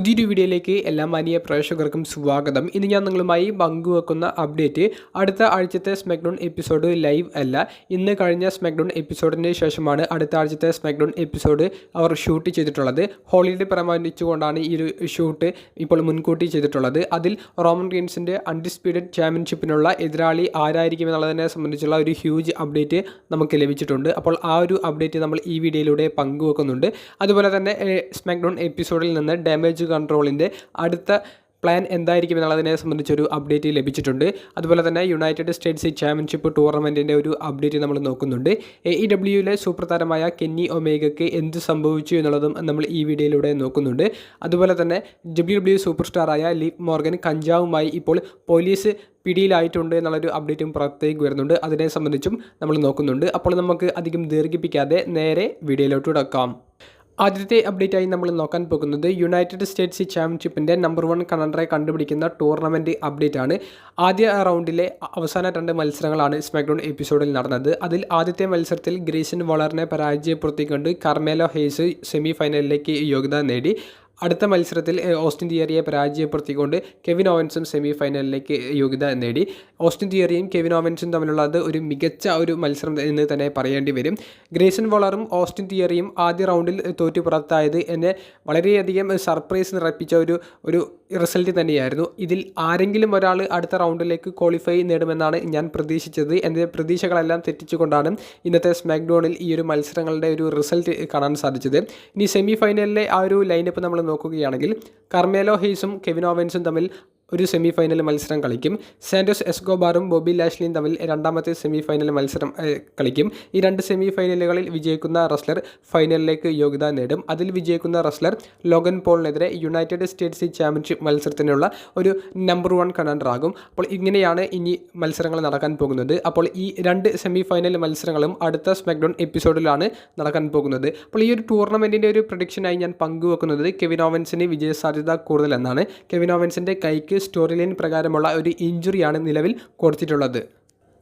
പുതിയൊരു വീഡിയോയിലേക്ക് എല്ലാ മാനിയ പ്രേക്ഷകർക്കും സ്വാഗതം. ഇന്ന് ഞാൻ നിങ്ങളുമായി പങ്കുവെക്കുന്ന അപ്ഡേറ്റ് അടുത്ത ആഴ്ചത്തെ സ്മാക്ഡൗൺ എപ്പിസോഡ് ലൈവ് അല്ല. ഇന്ന് കഴിഞ്ഞ സ്മാക്ഡൗൺ എപ്പിസോഡിന് ശേഷമാണ് അടുത്ത ആഴ്ചത്തെ സ്മാക്ഡൗൺ എപ്പിസോഡ് അവർ ഷൂട്ട് ചെയ്തിട്ടുള്ളത്. ഹോളിഡേ പ്രമാണിച്ചുകൊണ്ടാണ് ഈ ഒരു ഷൂട്ട് ഇപ്പോൾ മുൻകൂട്ടി ചെയ്തിട്ടുള്ളത്. അതിൽ റോമൻ റീൻസിന്റെ അൺഡിസ്പ്യൂട്ടഡ് ചാമ്പ്യൻഷിപ്പിനുള്ള എതിരാളി ആരായിരിക്കും എന്നുള്ളതിനെ സംബന്ധിച്ചുള്ള ഒരു ഹ്യൂജ് അപ്ഡേറ്റ് നമുക്ക് ലഭിച്ചിട്ടുണ്ട്. അപ്പോൾ ആ ഒരു അപ്ഡേറ്റ് നമ്മൾ ഈ വീഡിയോയിലൂടെ പങ്കുവെക്കുന്നുണ്ട്. അതുപോലെ തന്നെ സ്മാക്ഡൗൺ എപ്പിസോഡിൽ നിന്ന് ഡാമേജ് കൺട്രോളിന്റെ അടുത്ത പ്ലാൻ എന്തായിരിക്കും എന്നുള്ളതിനെ സംബന്ധിച്ചൊരു അപ്ഡേറ്റ് ലഭിച്ചിട്ടുണ്ട്. അതുപോലെ തന്നെ യുണൈറ്റഡ് സ്റ്റേറ്റ്സ് ചാമ്പ്യൻഷിപ്പ് ടൂർണമെന്റിന്റെ ഒരു അപ്ഡേറ്റ് നമ്മൾ നോക്കുന്നുണ്ട്. എ ഇ ഡബ്ല്യുയിലെ സൂപ്പർ താരമായ കെന്നി ഒമേഗയ്ക്ക് എന്ത് സംഭവിച്ചു എന്നുള്ളതും നമ്മൾ ഈ വീഡിയോയിലൂടെ നോക്കുന്നുണ്ട്. അതുപോലെ തന്നെ ഡബ്ല്യു ഡബ്ല്യു സൂപ്പർ സ്റ്റാറായ ലീപ് മോർഗൻ കഞ്ചാവുമായി ഇപ്പോൾ പോലീസ് പിടിയിലായിട്ടുണ്ട് എന്നുള്ളൊരു അപ്ഡേറ്റും പുറത്തേക്ക് വരുന്നുണ്ട്. അതിനെ സംബന്ധിച്ചും നമ്മൾ നോക്കുന്നുണ്ട്. അപ്പോൾ നമുക്ക് അധികം ദീർഘിപ്പിക്കാതെ നേരെ വീഡിയോയിലോട്ട് കിടക്കാം. ആദ്യത്തെ അപ്ഡേറ്റായി നമ്മൾ നോക്കാൻ പോകുന്നത് യുണൈറ്റഡ് സ്റ്റേറ്റ്സ് ചാമ്പ്യൻഷിപ്പിന്റെ നമ്പർ വൺ കണണ്ടറെ കണ്ടുപിടിക്കുന്ന ടൂർണമെന്റ് അപ്ഡേറ്റ് ആണ്. ആദ്യ റൗണ്ടിലെ അവസാന രണ്ട് മത്സരങ്ങളാണ് സ്മാക്ഡൗൺ എപ്പിസോഡിൽ നടന്നത്. അതിൽ ആദ്യത്തെ മത്സരത്തിൽ ഗ്രീസൻ വോളറിനെ പരാജയപ്പെടുത്തിക്കൊണ്ട് കർമേലോ ഹേസ് സെമി ഫൈനലിലേക്ക് യോഗ്യത നേടി. അടുത്ത മത്സരത്തിൽ ഓസ്റ്റിൻ തിയറിയെ പരാജയപ്പെടുത്തിക്കൊണ്ട് കെവിൻ ഓവൻസും സെമി ഫൈനലിലേക്ക് യോഗ്യത നേടി. ഓസ്റ്റിൻ തിയറിയും കെവിൻ ഓവൻസും തമ്മിലുള്ളത് ഒരു മികച്ച ഒരു മത്സരം എന്ന് തന്നെ പറയേണ്ടി വരും. ഗ്രേസൺ വോളറും ഓസ്റ്റിൻ തിയറിയും ആദ്യ റൗണ്ടിൽ തോറ്റു പുറത്തായത് എന്നെ വളരെയധികം സർപ്രൈസ് നിറപ്പിച്ച ഒരു ഒരു റിസൾട്ട് തന്നെയായിരുന്നു. ഇതിൽ ആരെങ്കിലും ഒരാൾ അടുത്ത റൗണ്ടിലേക്ക് ക്വാളിഫൈ നേടുമെന്നാണ് ഞാൻ പ്രതീക്ഷിച്ചത്. എന്റെ പ്രതീക്ഷകളെല്ലാം തെറ്റിച്ചുകൊണ്ടാണ് ഇന്നത്തെ സ്മാക്ഡോണിൽ ഈ ഒരു മത്സരങ്ങളുടെ ഒരു റിസൾട്ട് കാണാൻ സാധിച്ചത്. ഇനി സെമി ഫൈനലിലെ ആ ഒരു ലൈനപ്പ് നമ്മൾ നോക്കുകയാണെങ്കിൽ കർമേലോ ഹെയ്സും കെവിൻ ഓവൻസും തമ്മിൽ ഒരു സെമി ഫൈനൽ മത്സരം കളിക്കും. സാൻഡോസ് എസ്കോബാറും ബോബി ലാഷ്ലിയും തമ്മിൽ രണ്ടാമത്തെ സെമി ഫൈനൽ മത്സരം കളിക്കും. ഈ രണ്ട് സെമി ഫൈനലുകളിൽ വിജയിക്കുന്ന റസ്ലർ ഫൈനലിലേക്ക് യോഗ്യത നേടും. അതിൽ വിജയിക്കുന്ന റസ്ലർ ലോഗൻ പോളിനെതിരെ യുണൈറ്റഡ് സ്റ്റേറ്റ്സ് ചാമ്പ്യൻഷിപ്പ് മത്സരത്തിനുള്ള ഒരു നമ്പർ വൺ കണണ്ടറാകും അപ്പോൾ ഇങ്ങനെയാണ് ഇനി മത്സരങ്ങൾ നടക്കാൻ പോകുന്നത്. അപ്പോൾ ഈ രണ്ട് സെമി ഫൈനൽ മത്സരങ്ങളും അടുത്ത സ്മാക്ഡൗൺ എപ്പിസോഡിലാണ് നടക്കാൻ പോകുന്നത്. അപ്പോൾ ഈ ഒരു ടൂർണമെന്റിന്റെ ഒരു പ്രൊഡിക്ഷനായി ഞാൻ പങ്കുവെക്കുന്നത് കെവിൻ വിജയ വിജയസാധ്യത കൂടുതലെന്നാണ്. കെവിൻ ഓവൻസിന്റെ കൈക്ക് സ്റ്റോറി ലൈൻ പ്രകാരമുള്ള ഒരു ഇഞ്ചുറിയാണ് നിലവിൽ കൊടുത്തിട്ടുള്ളത്.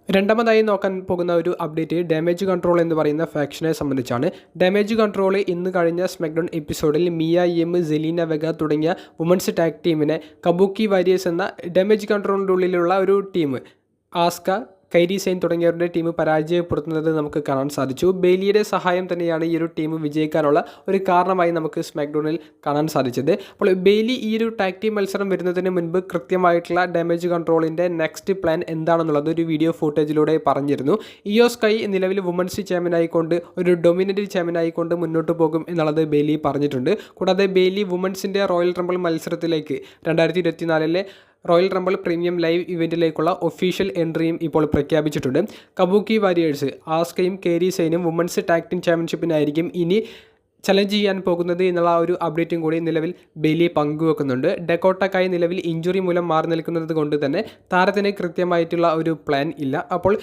രണ്ടാമതായി നോക്കാൻ പോകുന്ന ഒരു അപ്ഡേറ്റ് ഡാമേജ് കൺട്രോൾ എന്ന് പറയുന്ന ഫാക്ഷനെ സംബന്ധിച്ചാണ്. ഡാമേജ് കൺട്രോൾ ഇന്ന് കഴിഞ്ഞ സ്മാക്ഡൗൺ എപ്പിസോഡിൽ മിയ എം സെലീന വെഗ തുടങ്ങിയ വുമൻസ് ടാഗ് ടീമിനെ കബൂക്കി വാരിയേഴ്സ് എന്ന ഡാമേജ് കൺട്രോളിന്റെ ഉള്ളിലുള്ള ഒരു ടീം ആസ്ക കൈരി സെയിൻ തുടങ്ങിയവരുടെ ടീം പരാജയപ്പെടുത്തുന്നത് നമുക്ക് കാണാൻ സാധിച്ചു. ബെയിലിയുടെ സഹായം തന്നെയാണ് ഈ ഒരു ടീം വിജയിക്കാനുള്ള ഒരു കാരണമായി നമുക്ക് സ്മാക്ഡോണിൽ കാണാൻ സാധിച്ചത്. അപ്പോൾ ബെയിലി ഈ ഒരു ടാക് ടീം മത്സരം വരുന്നതിന് മുൻപ് കൃത്യമായിട്ടുള്ള ഡാമേജ് കൺട്രോളിന്റെ നെക്സ്റ്റ് പ്ലാൻ എന്താണെന്നുള്ളത് ഒരു വീഡിയോ ഫുട്ടേജിലൂടെ പറഞ്ഞിരുന്നു. ഇയോ സ്കൈ നിലവിൽ വുമൻസ് ചാമ്പ്യൻ ആയിക്കൊണ്ട് ഒരു ഡൊമിനന്റ് ചാമ്പ്യൻ ആയിക്കൊണ്ട് മുന്നോട്ട് പോകും എന്നുള്ളത് ബെയിലി പറഞ്ഞിട്ടുണ്ട്. കൂടാതെ ബെയിലി വുമൻസിന്റെ റോയൽ ട്രംബിൾ മത്സരത്തിലേക്ക് രണ്ടായിരത്തി ഇരുപത്തിനാലിലെ റോയൽ റംബിൾ പ്രീമിയം ലൈവ് ഇവന്റിലേക്കുള്ള ഒഫീഷ്യൽ എൻട്രിയും ഇപ്പോൾ പ്രഖ്യാപിച്ചിട്ടുണ്ട്. കബൂക്കി വാരിയേഴ്സ് ആസ്കയും കേരി സൈനും വുമൻസ് ടാക് ടീം ചാമ്പ്യൻഷിപ്പിനായിരിക്കും ഇനി ചലഞ്ച് ചെയ്യാൻ പോകുന്നത് എന്നുള്ള ഒരു അപ്ഡേറ്റും കൂടി നിലവിൽ ബെലി പങ്കുവെക്കുന്നുണ്ട്. ഡെക്കോട്ടക്കായി നിലവിൽ ഇഞ്ചുറി മൂലം മാറി നിൽക്കുന്നത് കൊണ്ട് തന്നെ താരത്തിന് കൃത്യമായിട്ടുള്ള ഒരു പ്ലാൻ ഇല്ല. അപ്പോൾ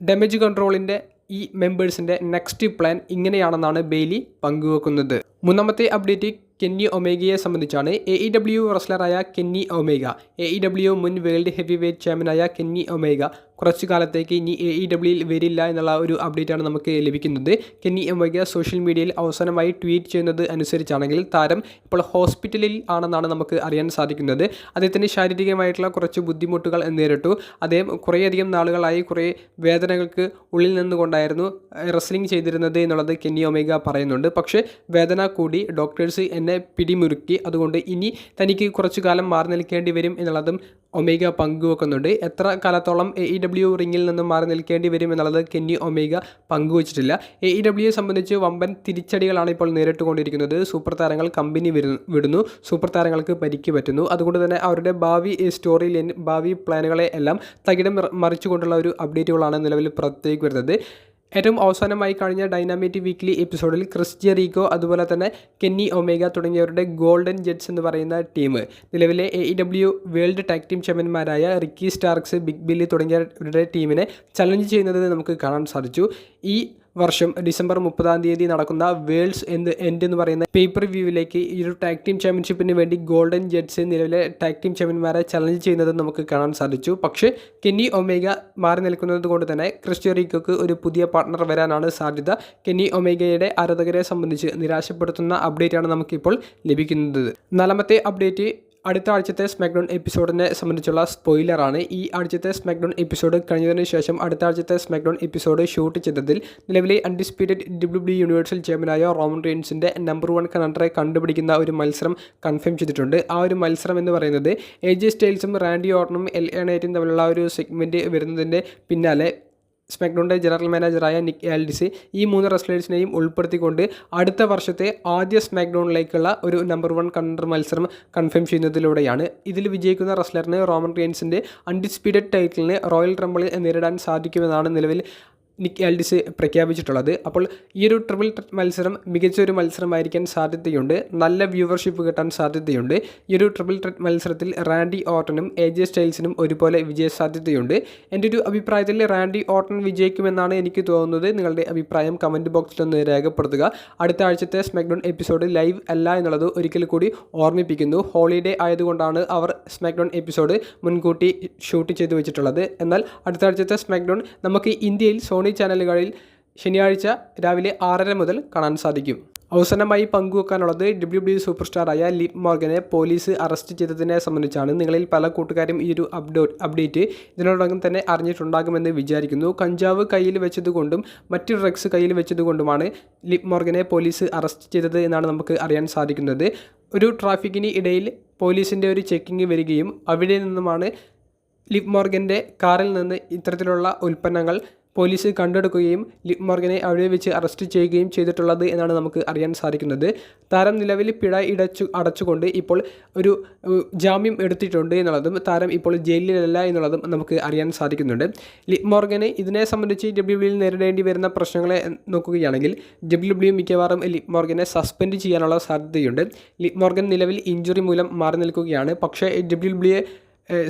ഡാമേജ് കൺട്രോളിന്റെ ഈ മെമ്പേഴ്സിന്റെ നെക്സ്റ്റ് പ്ലാൻ ഇങ്ങനെയാണെന്നാണ് ബെയിലി പങ്കുവെക്കുന്നത്. മൂന്നാമത്തെ അപ്ഡേറ്റ് കെന്നി ഒമേഗയെ സംബന്ധിച്ചാണ്. A E W റെസ്ലറായ Kenny Omega. A E W മുൻ വേൾഡ് ഹെവി വെയ്റ്റ് ചാമ്പ്യനായ കെന്നി ഒമേഗ കുറച്ചു കാലത്തേക്ക് ഇനി എ ഇ ഡബ്ല്യുയിൽ വരില്ല എന്നുള്ള ഒരു അപ്ഡേറ്റാണ് നമുക്ക് ലഭിക്കുന്നത്. കെന്നി ഒമേഗ സോഷ്യൽ മീഡിയയിൽ അവസാനമായി ട്വീറ്റ് ചെയ്യുന്നത് അനുസരിച്ചാണെങ്കിൽ താരം ഇപ്പോൾ ഹോസ്പിറ്റലിൽ ആണെന്നാണ് നമുക്ക് അറിയാൻ സാധിക്കുന്നത്. അദ്ദേഹത്തിന് ശാരീരികമായിട്ടുള്ള കുറച്ച് ബുദ്ധിമുട്ടുകൾ നേരിട്ടു. അദ്ദേഹം കുറേയധികം നാളുകളായി കുറേ വേദനകൾക്ക് ഉള്ളിൽ നിന്നുകൊണ്ടായിരുന്നു റെസ്ലിംഗ് ചെയ്തിരുന്നത് എന്നുള്ളത് കെന്നി ഒമേഗ പറയുന്നുണ്ട്. പക്ഷേ വേദന കൂടി ഡോക്ടേഴ്സ് എന്നെ പിടിമുറുക്കി. അതുകൊണ്ട് ഇനി തനിക്ക് കുറച്ചു കാലം മാറി നിൽക്കേണ്ടി വരും എന്നുള്ളതും ഒമേഗ പങ്കുവെക്കുന്നുണ്ട്. എത്ര കാലത്തോളം എ ഇ ഡബ്ല്യു റിങ്ങിൽ നിന്നും മാറി നിൽക്കേണ്ടി വരും എന്നുള്ളത് കെന്നി ഒമേഗ പങ്കുവച്ചിട്ടില്ല. എ ഇ ഡബ്ല്യു സംബന്ധിച്ച് വമ്പൻ തിരിച്ചടികളാണ് ഇപ്പോൾ നേരിട്ടുകൊണ്ടിരിക്കുന്നത്. സൂപ്പർ താരങ്ങൾ കമ്പനി വിടുന്നു. സൂപ്പർ താരങ്ങൾക്ക് പരിക്ക് പറ്റുന്നു. അതുകൊണ്ട് തന്നെ അവരുടെ ഭാവി സ്റ്റോറി ലൈൻ ഭാവി പ്ലാനുകളെ എല്ലാം തകിടം മറിച്ചുകൊണ്ടുള്ള ഒരു അപ്ഡേറ്റുകളാണ് നിലവിൽ പുറത്തേക്ക് വരുന്നത്. ഏറ്റവും അവസാനമായി കഴിഞ്ഞ ഡൈനാമിറ്റി വീക്ക്ലി എപ്പിസോഡിൽ ക്രിസ് ജെറീകോ അതുപോലെ തന്നെ കെന്നി ഒമേഗ തുടങ്ങിയവരുടെ ഗോൾഡൻ ജെറ്റ്സ് എന്ന് പറയുന്ന ടീം നിലവിലെ A E W world tag team ചാമ്പ്യന്മാരായ റിക്കി സ്റ്റാർക്സ് ബിഗ് ബില്ലി തുടങ്ങിയവരുടെ ടീമിനെ ചലഞ്ച് ചെയ്യുന്നത് നമുക്ക് കാണാൻ സാധിച്ചു. ഈ വർഷം ഡിസംബർ മുപ്പതാം തീയതി നടക്കുന്ന വേൾഡ്സ് എന്ത് എൻഡ് എന്ന് പറയുന്ന പേപ്പർ വ്യൂവിലേക്ക് ഈ ഒരു ടീം ചാമ്പ്യൻഷിപ്പിന് വേണ്ടി ഗോൾഡൻ ജെറ്റ്സ് നിലവിലെ ടാഗ് ടീം ചാമ്പ്യന്മാരെ ചലഞ്ച് ചെയ്യുന്നത് നമുക്ക് കാണാൻ സാധിച്ചു. പക്ഷേ കെന്നി ഒമേഗ മാറി നിൽക്കുന്നത് കൊണ്ട് തന്നെ ക്രിസ്റ്റ്യോറിക്കോക്ക് ഒരു പുതിയ പാർട്ണർ വരാനാണ് സാധ്യത. കെന്നി ഒമേഗയുടെ ആരാധകരെ സംബന്ധിച്ച് നിരാശപ്പെടുത്തുന്ന അപ്ഡേറ്റാണ് നമുക്കിപ്പോൾ ലഭിക്കുന്നത്. നാലാമത്തെ അപ്ഡേറ്റ് അടുത്ത ആഴ്ചത്തെ സ്മാക്ഡൗൺ എപ്പിസോഡിനെ സംബന്ധിച്ചുള്ള സ്പോയിലറാണ്. ഈ ആഴ്ചത്തെ സ്മാക്ഡൗൺ എപ്പിസോഡ് കഴിഞ്ഞതിന് ശേഷം അടുത്ത ആഴ്ചത്തെ സ്മാക്ഡൗൺ എപ്പിസോഡ് ഷൂട്ട് ചെയ്തതിൽ നിലവിലെ അൺഡിസ്പ്യൂട്ടഡ് ഡബ്ല്യു ഡി യൂണിവേഴ്സൽ ചാമ്പ്യനായ റോമൻ റെയിൻസിന്റെ നമ്പർ വൺ കണ്ടറെ കണ്ടുപിടിക്കുന്ന ഒരു മത്സരം കൺഫേം ചെയ്തിട്ടുണ്ട്. ആ ഒരു മത്സരം എന്ന് പറയുന്നത് എ ജെ സ്റ്റൈൽസും റാൻഡി ഓർണും എൽ എണേറ്റും തമ്മിലുള്ള ഒരു സെഗ്മെന്റ് വരുന്നതിന്റെ പിന്നാലെ സ്മാക്ഡൗണിന്റെ ജനറൽ മാനേജറായ നിക് ആൽഡിസ് ഈ മൂന്ന് റെസ്ലേഴ്സിനെയും ഉൾപ്പെടുത്തിക്കൊണ്ട് അടുത്ത വർഷത്തെ ആദ്യ സ്മാക്ഡൗണിലേക്കുള്ള ഒരു നമ്പർ വൺ കണ്ടർ മത്സരം കൺഫേം ചെയ്യുന്നതിലൂടെയാണ്. ഇതിൽ വിജയിക്കുന്ന റെസ്ലറിന് റോമൻ റിയൻസിന്റെ അൺഡിസ്പ്യൂട്ടഡ് ടൈറ്റിലിനെ റോയൽ ട്രംബിളിൽ നേരിടാൻ സാധിക്കുമെന്നാണ് നിലവിൽ നിക് ആൽഡിസ് പ്രഖ്യാപിച്ചിട്ടുള്ളത്. അപ്പോൾ ഈ ഒരു ട്രിപ്പിൾ മത്സരം മികച്ച ഒരു മത്സരമായിരിക്കാൻ സാധ്യതയുണ്ട്. നല്ല വ്യൂവർഷിപ്പ് കിട്ടാൻ സാധ്യതയുണ്ട്. ഈ ഒരു ട്രിപ്പിൾ ത്രെറ്റ് മത്സരത്തിൽ റാൻഡി ഓട്ടനും എ ജെ സ്റ്റൈൽസിനും ഒരുപോലെ വിജയ സാധ്യതയുണ്ട്. എന്റെ ഒരു അഭിപ്രായത്തിൽ റാൻഡി ഓട്ടൺ വിജയിക്കുമെന്നാണ് എനിക്ക് തോന്നുന്നത്. നിങ്ങളുടെ അഭിപ്രായം കമന്റ് ബോക്സിലൊന്ന് രേഖപ്പെടുത്തുക. അടുത്ത ആഴ്ചത്തെ സ്മാക്ഡൗൺ എപ്പിസോഡ് ലൈവ് അല്ല എന്നുള്ളത് ഒരിക്കൽ കൂടി ഓർമ്മിപ്പിക്കുന്നു. ഹോളിഡേ ആയതുകൊണ്ടാണ് അവർ സ്മാക്ഡൗൺ എപ്പിസോഡ് മുൻകൂട്ടി ഷൂട്ട് ചെയ്തു വെച്ചിട്ടുള്ളത്. എന്നാൽ അടുത്ത ആഴ്ചത്തെ സ്മാക്ഡൗൺ നമുക്ക് ഇന്ത്യയിൽ സോണി ചാനലുകളിൽ ശനിയാഴ്ച രാവിലെ ആറര മുതൽ കാണാൻ സാധിക്കും. അവസാനമായി പങ്കുവെക്കാനുള്ളത് ഡബ്ല്യു ഡബ്ല്യു സൂപ്പർ സ്റ്റാറായ ലിപ് മോർഗനെ പോലീസ് അറസ്റ്റ് ചെയ്തതിനെ സംബന്ധിച്ചാണ്. നിങ്ങളിൽ പല കൂട്ടുകാരും ഈ ഒരു അപ്ഡേറ്റ് അപ്ഡേറ്റ് ഇതിനോടകം തന്നെ അറിഞ്ഞിട്ടുണ്ടാകുമെന്ന് വിചാരിക്കുന്നു. കഞ്ചാവ് കയ്യിൽ വെച്ചതുകൊണ്ടും മറ്റ് ഡ്രഗ്സ് കയ്യിൽ വെച്ചതുകൊണ്ടുമാണ് ലിപ് മോർഗനെ പോലീസ് അറസ്റ്റ് ചെയ്തത് എന്നാണ് നമുക്ക് അറിയാൻ സാധിക്കുന്നത്. ഒരു ട്രാഫിക്കിന് ഇടയിൽ പോലീസിന്റെ ഒരു ചെക്കിംഗ് വരികയും അവിടെ നിന്നുമാണ് ലിപ് മോർഗന്റെ കാറിൽ നിന്ന് ഇത്തരത്തിലുള്ള ഉൽപ്പന്നങ്ങൾ പോലീസ് കണ്ടെടുക്കുകയും ലിപ് മോർഗനെ അവിടെ വെച്ച് അറസ്റ്റ് ചെയ്യുകയും ചെയ്തിട്ടുള്ളത് എന്നാണ് നമുക്ക് അറിയാൻ സാധിക്കുന്നത്. താരം നിലവിൽ പിഴ ഇടച്ചു അടച്ചുകൊണ്ട് ഇപ്പോൾ ഒരു ജാമ്യം എടുത്തിട്ടുണ്ട് എന്നുള്ളതും താരം ഇപ്പോൾ ജയിലിലല്ല എന്നുള്ളതും നമുക്ക് അറിയാൻ സാധിക്കുന്നുണ്ട്. ലിപ് മോർഗനെ ഇതിനെ സംബന്ധിച്ച് ഡബ്ല്യു ഡബ്ല്യുയിൽ നേരിടേണ്ടി വരുന്ന പ്രശ്നങ്ങളെ നോക്കുകയാണെങ്കിൽ ഡബ്ല്യു ഡബ്ല്യു മിക്കവാറും ലിപ് മോർഗനെ സസ്പെൻഡ് ചെയ്യാനുള്ള സാധ്യതയുണ്ട്. ലിപ് മോർഗൻ നിലവിൽ ഇഞ്ചുറി മൂലം മാറി നിൽക്കുകയാണ്. പക്ഷേ ഡബ്ല്യു ഡബ്ല്യുയെ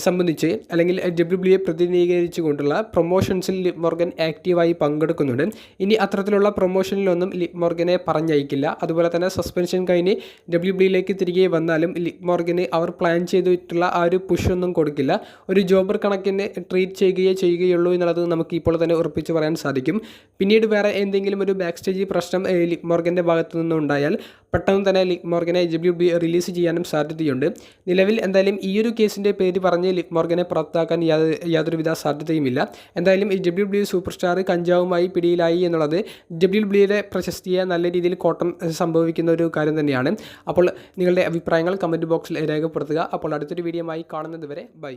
സംബന്ധിച്ച് അല്ലെങ്കിൽ ഡബ്ല്യു ബി എ പ്രതിനിധീകരിച്ചുകൊണ്ടുള്ള പ്രൊമോഷൻസിൽ ലിപ് മോർഗൻ ആക്റ്റീവായി പങ്കെടുക്കുന്നുണ്ട്. ഇനി അത്തരത്തിലുള്ള പ്രൊമോഷനിലൊന്നും ലിപ് മോർഗനെ പറഞ്ഞയക്കില്ല. അതുപോലെ തന്നെ സസ്പെൻഷൻ കഴിഞ്ഞ് ഡബ്ല്യു ബിയിലേക്ക് തിരികെ വന്നാലും ലിപ് മോർഗന് അവർ പ്ലാൻ ചെയ്തിട്ടുള്ള ആ ഒരു പുഷ് ഒന്നും കൊടുക്കില്ല. ഒരു ജോബർ കണക്കിന് ട്രീറ്റ് ചെയ്യുകയേ ചെയ്യുകയുള്ളൂ എന്നുള്ളത് നമുക്ക് ഇപ്പോൾ തന്നെ ഉറപ്പിച്ച് പറയാൻ സാധിക്കും. പിന്നീട് വേറെ എന്തെങ്കിലും ഒരു ബാക്ക് സ്റ്റേജ് പ്രശ്നം ലിപ് മോർഗന്റെ ഭാഗത്തു നിന്നും ഉണ്ടായാൽ പെട്ടെന്ന് തന്നെ ലിപ് മോർഗനെ ഡബ്ല്യു ബി റിലീസ് ചെയ്യാനും സാധ്യതയുണ്ട്. നിലവിൽ എന്തായാലും ഈ ഒരു കേസിന്റെ പേര് പറഞ്ഞ് ലിക് മോർഗനെ പുറത്താക്കാൻ യാതൊരു യാതൊരുവിധ സാധ്യതയുമില്ല. എന്തായാലും ഈ ഡബ്ല്യു ഡബ്ല്യു സൂപ്പർ സ്റ്റാർ കഞ്ചാവുമായി പിടിയിലായി എന്നുള്ളത് ഡബ്ല്യു ഡബ്ല്യുയുടെ പ്രശസ്തിയെ നല്ല രീതിയിൽ കോട്ടം സംഭവിക്കുന്ന ഒരു കാര്യം തന്നെയാണ്. അപ്പോൾ നിങ്ങളുടെ അഭിപ്രായങ്ങൾ കമന്റ് ബോക്സിൽ രേഖപ്പെടുത്തുക. അപ്പോൾ അടുത്തൊരു വീഡിയോ ആയി കാണുന്നത് വരെ ബൈ.